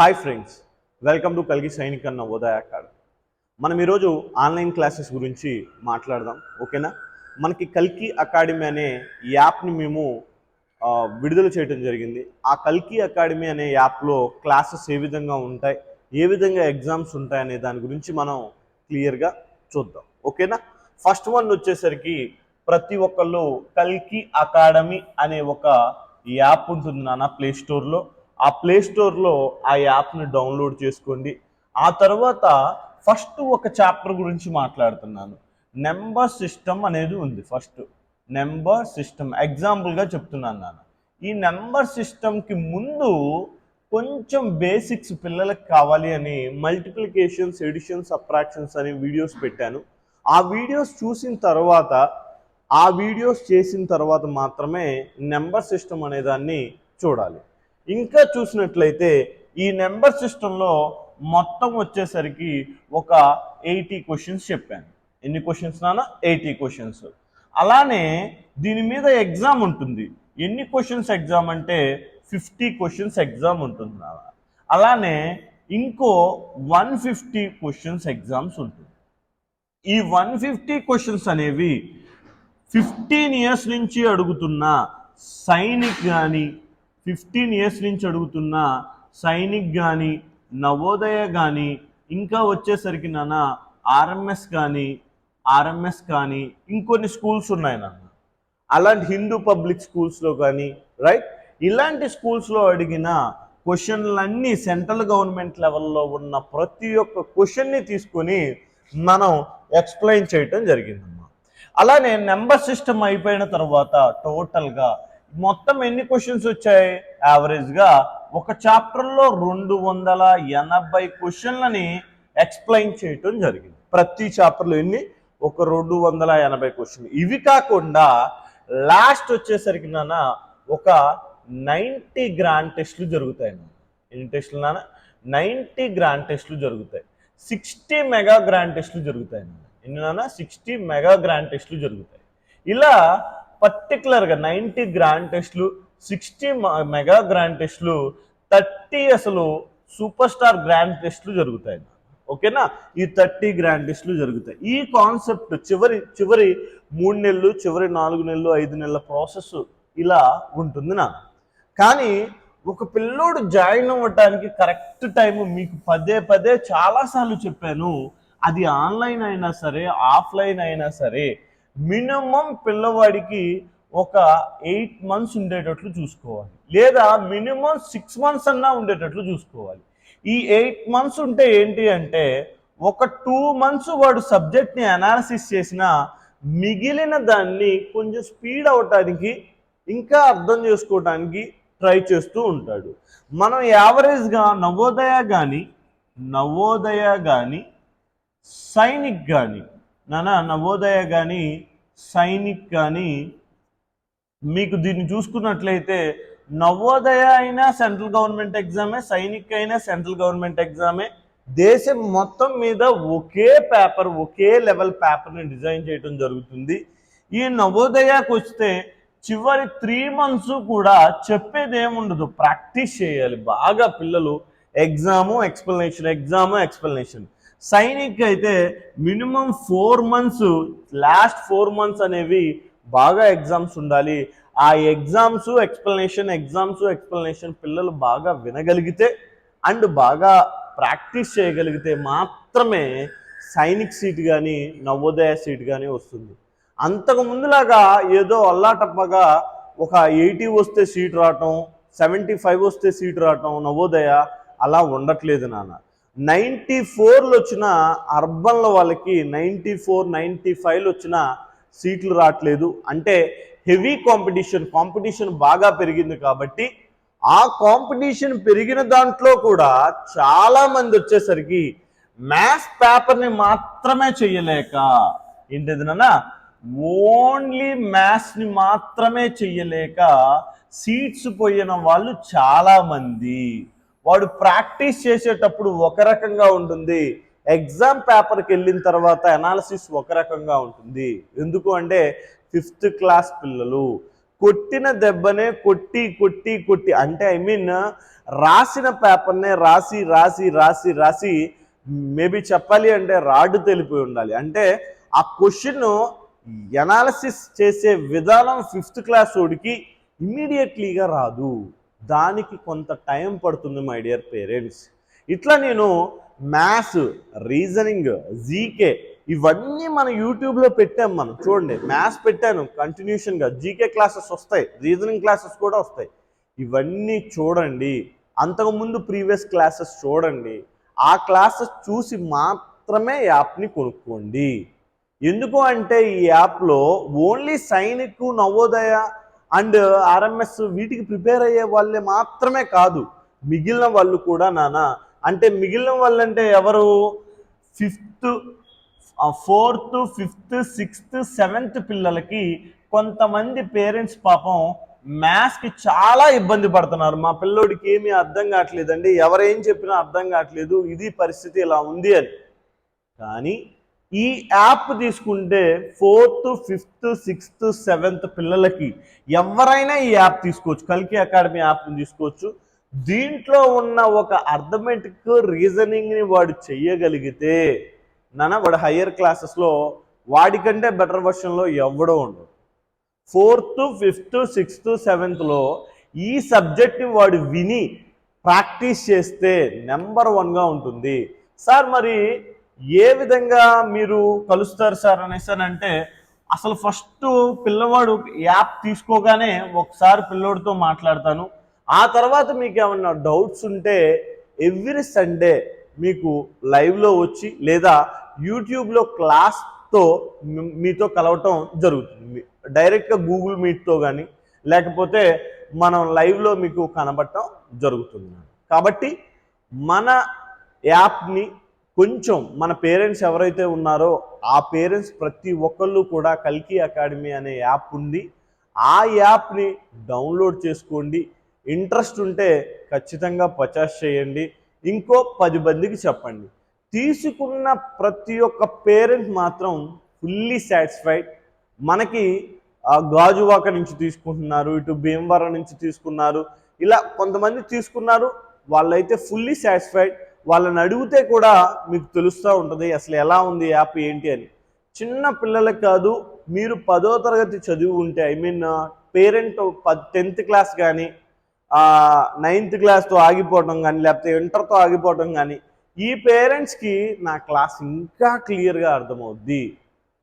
Hi friends welcome to కలిగి సైనిక్ అన్న ఉదయ academy మనం ఈరోజు ఆన్లైన్ క్లాసెస్ గురించి మాట్లాడదాం ఓకేనా? మనకి కల్కి అకాడమీ అనే యాప్ని మేము విడుదల చేయడం జరిగింది. ఆ కల్కి అకాడమీ అనే యాప్లో క్లాసెస్ ఏ విధంగా ఉంటాయి ఏ విధంగా ఎగ్జామ్స్ ఉంటాయి అనే దాని గురించి మనం క్లియర్గా చూద్దాం ఓకేనా? ఫస్ట్ వన్ వచ్చేసరికి ప్రతి ఒక్కళ్ళు కల్కి అకాడమీ అనే ఒక యాప్ ఉంటుంది నాన్న ప్లే స్టోర్లో ఆ ప్లే స్టోర్లో ఆ యాప్ని డౌన్లోడ్ చేసుకోండి. ఆ తర్వాత ఫస్ట్ ఒక చాప్టర్ గురించి మాట్లాడుతున్నాను. నెంబర్ సిస్టమ్ అనేది ఉంది ఫస్ట్. నెంబర్ సిస్టమ్ ఎగ్జాంపుల్గా చెప్తున్నాను నాన్న. ఈ నెంబర్ సిస్టమ్కి ముందు కొంచెం బేసిక్స్ పిల్లలకు కావాలి అని మల్టిప్లికేషన్స్ ఎడిషన్స్ అప్రాక్షన్స్ అనే వీడియోస్ పెట్టాను. ఆ వీడియోస్ చూసిన తర్వాత ఆ వీడియోస్ చేసిన తర్వాత మాత్రమే నెంబర్ సిస్టమ్ అనే దాన్ని చూడాలి. ఇంకా చూసినట్లయితే ఈ నెంబర్ సిస్టంలో మొత్తం వచ్చేసరికి ఒక ఎయిటీ క్వశ్చన్స్ చెప్పాను. ఎన్ని క్వశ్చన్స్ నానా ఎయిటీ క్వశ్చన్స్. అలానే దీని మీద ఎగ్జామ్ ఉంటుంది. ఎన్ని క్వశ్చన్స్ ఎగ్జామ్ అంటే ఫిఫ్టీ క్వశ్చన్స్ ఎగ్జామ్ ఉంటుంది నాన్న. అలానే ఇంకో వన్ ఫిఫ్టీ క్వశ్చన్స్ ఎగ్జామ్స్ ఉంటుంది. ఈ వన్ ఫిఫ్టీ క్వశ్చన్స్ అనేవి ఫిఫ్టీన్ ఇయర్స్ నుంచి అడుగుతున్న సైనిక్ కానీ ఫిఫ్టీన్ ఇయర్స్ నుంచి అడుగుతున్న సైనిక్ కానీ నవోదయ కానీ ఇంకా వచ్చేసరికి నాన్న ఆర్ఎంఎస్ కానీ ఆర్ఎంఎస్ కానీ ఇంకొన్ని స్కూల్స్ ఉన్నాయి నాన్న. అలాంటి హిందూ పబ్లిక్ స్కూల్స్లో కానీ రైట్ ఇలాంటి స్కూల్స్లో అడిగిన క్వశ్చన్లన్నీ సెంట్రల్ గవర్నమెంట్ లెవెల్లో ఉన్న ప్రతి ఒక్క క్వశ్చన్ని తీసుకొని మనం ఎక్స్ప్లెయిన్ చేయటం జరిగిందమ్మా. అలానే నెంబర్ సిస్టమ్ అయిపోయిన తర్వాత టోటల్గా మొత్తం ఎన్ని క్వశ్చన్స్ వచ్చాయి? యావరేజ్గా ఒక చాప్టర్లో రెండు వందల ఎనభై క్వశ్చన్లని ఎక్స్ప్లెయిన్ చేయటం జరిగింది. ప్రతి చాప్టర్లో ఎన్ని? ఒక రెండు వందల ఎనభై క్వశ్చన్ ఇవి కాకుండా లాస్ట్ వచ్చేసరికి నాన్న ఒక నైంటీ గ్రాండ్ టెస్ట్లు జరుగుతాయి ఎన్ని టెస్ట్లు నాన్న? నైంటీ గ్రాండ్ టెస్ట్లు జరుగుతాయి. సిక్స్టీ మెగా గ్రాండ్ టెస్ట్లు జరుగుతాయి నాన్న. ఎన్ని నాన్న? సిక్స్టీ మెగా గ్రాండ్ టెస్ట్లు జరుగుతాయి. ఇలా పర్టికులర్గా నైంటీ గ్రాండ్ టెస్ట్లు సిక్స్టీ మెగా గ్రాండ్ టెస్ట్లు థర్టీ అసలు సూపర్ స్టార్ గ్రాండ్ టెస్ట్లు జరుగుతాయి. ఓకేనా? ఈ థర్టీ గ్రాండ్ టెస్ట్లు జరుగుతాయి. ఈ కాన్సెప్ట్ చివరి చివరి మూడు నెలలు చివరి నాలుగు నెలలు ఐదు నెలల ప్రాసెస్ ఇలా ఉంటుంది నా. కానీ ఒక పిల్లోడు జాయిన్ అవ్వటానికి కరెక్ట్ టైం మీకు పదే పదే చాలాసార్లు చెప్పాను. అది ఆన్లైన్ అయినా సరే ఆఫ్లైన్ అయినా సరే మినిమం పిల్లవాడికి ఒక ఎయిట్ మంత్స్ ఉండేటట్లు చూసుకోవాలి. లేదా మినిమం సిక్స్ మంత్స్ అన్నా ఉండేటట్లు చూసుకోవాలి. ఈ ఎయిట్ మంత్స్ ఉంటే ఏంటి అంటే ఒక టూ మంత్స్ వాడు సబ్జెక్ట్ని అనాలిసిస్ చేసిన మిగిలిన దాన్ని కొంచెం స్పీడ్ అవటానికి ఇంకా అర్థం చేసుకోవడానికి ట్రై చేస్తూ ఉంటాడు. మనం యావరేజ్గా నవోదయ కానీ నవోదయ కానీ సైనిక్ కానీ నానా నవోదయ కానీ సైనిక్ కానీ మీకు దీన్ని చూసుకున్నట్లయితే నవోదయ అయినా సెంట్రల్ గవర్నమెంట్ ఎగ్జామే సైనిక్ అయినా సెంట్రల్ గవర్నమెంట్ ఎగ్జామే. దేశం మొత్తం మీద ఒకే పేపర్ ఒకే లెవెల్ పేపర్ని డిజైన్ చేయడం జరుగుతుంది. ఈ నవోదయకు వస్తే చివరి త్రీ మంత్స్ కూడా చెప్పేది ఏముండదు ప్రాక్టీస్ చేయాలి. బాగా పిల్లలు exam explanation exam explanation. Sainik అయితే minimum four months last four months అనేవి బాగా ఎగ్జామ్స్ ఉండాలి. ఆ ఎగ్జామ్స్ ఎక్స్ప్లెనేషన్ ఎగ్జామ్స్ ఎక్స్ప్లెనేషన్ పిల్లలు బాగా వినగలిగితే అండ్ బాగా ప్రాక్టీస్ చేయగలిగితే మాత్రమే సైనిక్ సీట్ కానీ నవోదయ సీట్ కానీ వస్తుంది. అంతకు ముందులాగా ఏదో అల్లాటప్పగా ఒక ఎయిటీ వస్తే సీట్ రావటం సెవెంటీ ఫైవ్ వస్తే సీట్ రావటం నవోదయ అలా ఉండట్లేదు నాన్న. నైంటీ ఫోర్లు వచ్చిన అర్బన్ల వాళ్ళకి నైంటీ ఫోర్ నైంటీ ఫైవ్లు వచ్చిన సీట్లు రావట్లేదు. అంటే హెవీ కాంపిటీషన్ కాంపిటీషన్ బాగా పెరిగింది కాబట్టి ఆ కాంపిటీషన్ పెరిగిన దాంట్లో కూడా చాలామంది వచ్చేసరికి మ్యాథ్స్ పేపర్ని మాత్రమే చెయ్యలేక ఏంటిది ఓన్లీ మ్యాథ్స్ని మాత్రమే చెయ్యలేక సీట్స్ పోయిన వాళ్ళు చాలామంది. వాడు ప్రాక్టీస్ చేసేటప్పుడు ఒక రకంగా ఉంటుంది. ఎగ్జామ్ పేపర్కి వెళ్ళిన తర్వాత అనాలిసిస్ ఒక రకంగా ఉంటుంది. ఎందుకు అంటే ఫిఫ్త్ క్లాస్ పిల్లలు కొట్టిన దెబ్బనే కొట్టి కొట్టి కొట్టి అంటే ఐ మీన్ రాసిన పేపర్నే రాసి రాసి రాసి రాసి మేబీ చెప్పాలి అంటే రాడ్డు తెలిపోయి ఉండాలి. అంటే ఆ క్వశ్చన్ ఎనాలసిస్ చేసే విధానం ఫిఫ్త్ క్లాస్ వాడికి ఇమ్మీడియట్లీగా రాదు. దానికి కొంత టైం పడుతుంది మై డియర్ పేరెంట్స్ ఇట్లా నేను మ్యాథ్స్ రీజనింగ్ జీకే ఇవన్నీ మన యూట్యూబ్లో పెట్టాం మనం. చూడండి మ్యాథ్స్ పెట్టాను కంటిన్యూషన్గా జీకే క్లాసెస్ వస్తాయి రీజనింగ్ క్లాసెస్ కూడా వస్తాయి. ఇవన్నీ చూడండి అంతకుముందు ప్రీవియస్ క్లాసెస్ చూడండి. ఆ క్లాసెస్ చూసి మాత్రమే యాప్ని కొనుక్కోండి. ఎందుకు అంటే ఈ యాప్లో only Sainik Navodaya and RMS వీటికి ప్రిపేర్ అయ్యే వాళ్ళే మాత్రమే కాదు మిగిలిన వాళ్ళు కూడా నానా. అంటే మిగిలిన వాళ్ళు అంటే ఎవరు? Fifth fourth fifth sixth seventh పిల్లలకి కొంతమంది పేరెంట్స్ పాపం మ్యాథ్స్కి చాలా ఇబ్బంది పడుతున్నారు. మా పిల్లోడికి ఏమీ అర్థం కావట్లేదండి. ఎవరేం చెప్పినా అర్థం కావట్లేదు. ఇది పరిస్థితి ఇలా ఉంది అని. కానీ ఈ యాప్ తీసుకుంటే ఫోర్త్ ఫిఫ్త్ సిక్స్త్ సెవెంత్ పిల్లలకి ఎవరైనా ఈ యాప్ తీసుకోవచ్చు. కల్కి అకాడమీ యాప్ని తీసుకోవచ్చు. దీంట్లో ఉన్న ఒక అర్థమెటిక్ రీజనింగ్ని వాడు చెయ్యగలిగితే నాన్న వాడు హయ్యర్ క్లాసెస్లో వాడికంటే బెటర్ వర్షన్లో ఎవడో ఉండదు ఫోర్త్ ఫిఫ్త్ సిక్స్త్ సెవెంత్లో ఈ సబ్జెక్ట్ని వాడు విని ప్రాక్టీస్ చేస్తే నెంబర్ వన్గా ఉంటుంది. సార్ మరి ఏ విధంగా మీరు కలుస్తారు సార్ అనేసి అని అంటే అసలు ఫస్ట్ పిల్లవాడు యాప్ తీసుకోగానే ఒకసారి పిల్లోడితో మాట్లాడతాను. ఆ తర్వాత మీకు ఏమన్నా డౌట్స్ ఉంటే ఎవ్రీ సండే మీకు లైవ్లో వచ్చి లేదా యూట్యూబ్లో క్లాస్తో మీతో కలవటం జరుగుతుంది. డైరెక్ట్గా గూగుల్ మీట్తో కానీ లేకపోతే మనం లైవ్లో మీకు కనబడటం జరుగుతుంది. కాబట్టి మన యాప్ని కొంచెం మన పేరెంట్స్ ఎవరైతే ఉన్నారో ఆ పేరెంట్స్ ప్రతి ఒక్కళ్ళు కూడా కల్కి అకాడమీ అనే యాప్ ఉంది. ఆ యాప్ని డౌన్లోడ్ చేసుకోండి. ఇంట్రెస్ట్ ఉంటే ఖచ్చితంగా పచాస్ చేయండి. ఇంకో పది మందికి చెప్పండి. తీసుకున్న ప్రతి ఒక్క పేరెంట్ మాత్రం ఫుల్లీ సాటిస్ఫైడ్. మనకి ఆ, గాజువాక నుంచి తీసుకుంటున్నారు ఇటు భీమవరం నుంచి తీసుకున్నారు. ఇలా కొంతమంది తీసుకున్నారు వాళ్ళైతే ఫుల్లీ సాటిస్ఫైడ్. వాళ్ళని అడిగితే కూడా మీకు తెలుస్తూ ఉంటుంది అసలు ఎలా ఉంది యాప్ ఏంటి అని. చిన్న పిల్లలకు కాదు మీరు పదో తరగతి చదివి ఉంటే I mean parent tenth class కానీ నైన్త్ క్లాస్తో ఆగిపోవడం కానీ లేకపోతే ఇంటర్తో ఆగిపోవడం కానీ ఈ పేరెంట్స్కి నా క్లాస్ ఇంకా క్లియర్గా అర్థమవుద్ది.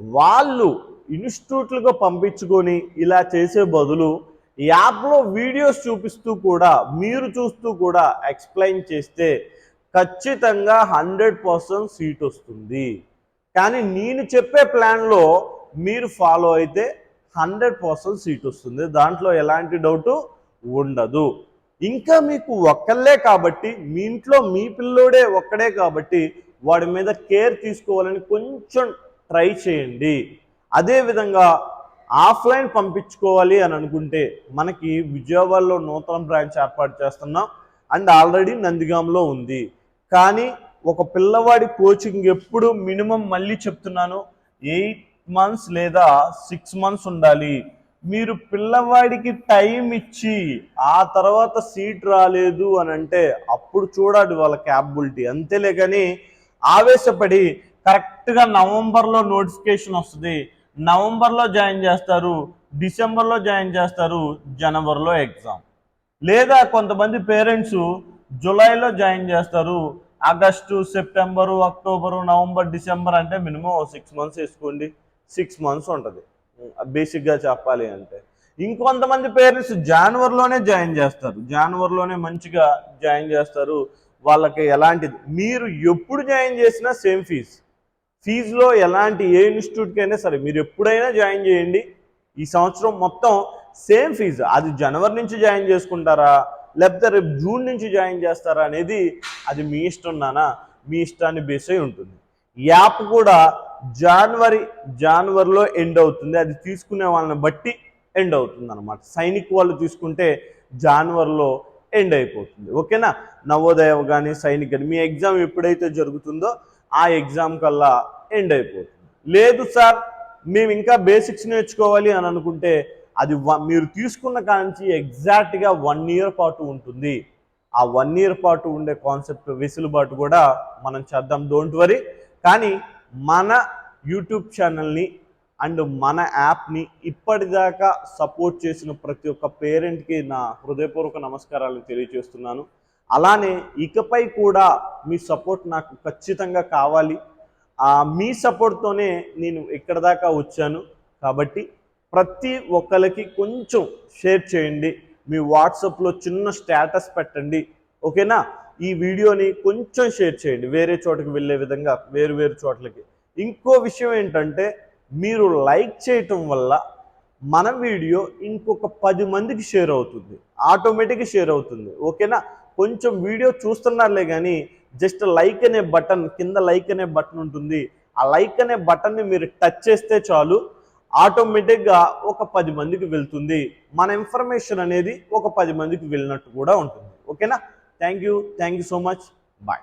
వాళ్ళు ఇన్స్టిట్యూట్లుగా పంపించుకొని ఇలా చేసే బదులు యాప్లో వీడియోస్ చూపిస్తూ కూడా మీరు చూస్తూ కూడా ఎక్స్ప్లెయిన్ చేస్తే ఖచ్చితంగా హండ్రెడ్ పర్సెంట్ సీట్ వస్తుంది. కానీ నేను చెప్పే ప్లాన్లో మీరు ఫాలో అయితే హండ్రెడ్ పర్సెంట్ సీట్ వస్తుంది. దాంట్లో ఎలాంటి డౌట్ ఉండదు. ఇంకా మీకు ఒక్కళ్ళే కాబట్టి మీ ఇంట్లో మీ పిల్లోడే ఒక్కడే కాబట్టి వాడి మీద కేర్ తీసుకోవాలని కొంచెం ట్రై చేయండి. అదేవిధంగా ఆఫ్లైన్ పంపించుకోవాలి అని అనుకుంటే మనకి విజయవాడలో నూతన బ్రాంచ్ ఏర్పాటు చేస్తున్నాం. అండ్ ఆల్రెడీ నందిగాంలో ఉంది. కానీ ఒక పిల్లవాడి కోచింగ్ ఎప్పుడు మినిమం మళ్ళీ చెప్తున్నాను ఎయిట్ మంత్స్ లేదా సిక్స్ మంత్స్ ఉండాలి. మీరు పిల్లవాడికి టైం ఇచ్చి ఆ తర్వాత సీట్ రాలేదు అని అంటే అప్పుడు చూడాలి వాళ్ళ క్యాపబిలిటీ. అంతేలే కానీ ఆవేశపడి కరెక్ట్గా నవంబర్లో నోటిఫికేషన్ వస్తుంది. నవంబర్లో జాయిన్ చేస్తారు డిసెంబర్లో జాయిన్ చేస్తారు జనవరిలో ఎగ్జామ్. లేదా కొంతమంది పేరెంట్స్ జూలైలో జాయిన్ చేస్తారు August September October November December అంటే మినిమం సిక్స్ మంత్స్ వేసుకోండి. సిక్స్ మంత్స్ ఉంటుంది. బేసిక్గా చెప్పాలి అంటే. ఇంకొంతమంది పేరెంట్స్ జాన్వరిలోనే జాయిన్ చేస్తారు. జాన్వరిలోనే మంచిగా జాయిన్ చేస్తారు. వాళ్ళకి ఎలాంటిది? మీరు ఎప్పుడు జాయిన్ చేసినా సేమ్ ఫీజ్. ఫీజులో ఎలాంటి ఏ ఇన్స్టిట్యూట్కి అయినా సరే మీరు ఎప్పుడైనా జాయిన్ చేయండి. ఈ సంవత్సరం మొత్తం సేమ్ ఫీజు. అది జనవరి నుంచి జాయిన్ చేసుకుంటారా? లేకపోతే రేపు జూన్ నుంచి జాయిన్ చేస్తారా అనేది అది మీ ఇష్టం నానా మీ ఇష్టాన్ని బేస్ అయి ఉంటుంది. యాప్ కూడా జనవరి జనవరిలో ఎండ్ అవుతుంది. అది తీసుకునే వాళ్ళని బట్టి ఎండ్ అవుతుంది అనమాట సైనిక్ వాళ్ళు తీసుకుంటే జనవరిలో ఎండ్ అయిపోతుంది. ఓకేనా? నవోదయ కానీ సైనిక్ కానీ మీ ఎగ్జామ్ ఎప్పుడైతే జరుగుతుందో ఆ ఎగ్జామ్ కల్లా ఎండ్ అయిపోతుంది. లేదు సార్ మేము ఇంకా బేసిక్స్ నేర్చుకోవాలి అని అనుకుంటే అది వ- మీరు తీసుకున్న కాంచి ఎగ్జాక్ట్గా వన్ ఇయర్ పాటు ఉంటుంది. ఆ వన్ ఇయర్ పాటు ఉండే కాన్సెప్ట్ వెసులుబాటు కూడా మనం చేద్దాం డోంట్ వరీ కానీ మన యూట్యూబ్ ఛానల్ని అండ్ మన యాప్ని ఇప్పటిదాకా సపోర్ట్ చేసిన ప్రతి ఒక్క పేరెంట్కి నా హృదయపూర్వక నమస్కారాలు తెలియజేస్తున్నాను. అలానే ఇకపై కూడా మీ సపోర్ట్ నాకు ఖచ్చితంగా కావాలి. ఆ మీ సపోర్ట్తోనే నేను ఇక్కడ దాకా వచ్చాను. కాబట్టి ప్రతి ఒక్కరికి కొంచెం షేర్ చేయండి. మీ వాట్సాప్లో చిన్న స్టేటస్ పెట్టండి. ఓకేనా? ఈ వీడియోని కొంచెం షేర్ చేయండి. వేరే చోటకి వెళ్ళే విధంగా వేరు వేరు చోట్లకి. ఇంకో విషయం ఏంటంటే మీరు లైక్ చేయటం వల్ల మన వీడియో ఇంకొక పది మందికి షేర్ అవుతుంది. ఆటోమేటిక్గా షేర్ అవుతుంది. ఓకేనా? కొంచెం వీడియో చూస్తున్నారులే కానీ జస్ట్ లైక్ అనే బటన్ కింద లైక్ అనే బటన్ ఉంటుంది. ఆ లైక్ అనే బటన్ని మీరు టచ్ చేస్తే చాలు. ఆటోమేటిక్గా ఒక పది మందికి వెళ్తుంది. మన ఇన్ఫర్మేషన్ అనేది ఒక పది మందికి వెళ్ళినట్టు కూడా ఉంటుంది. ఓకేనా? Thank you thank you so much. Bye.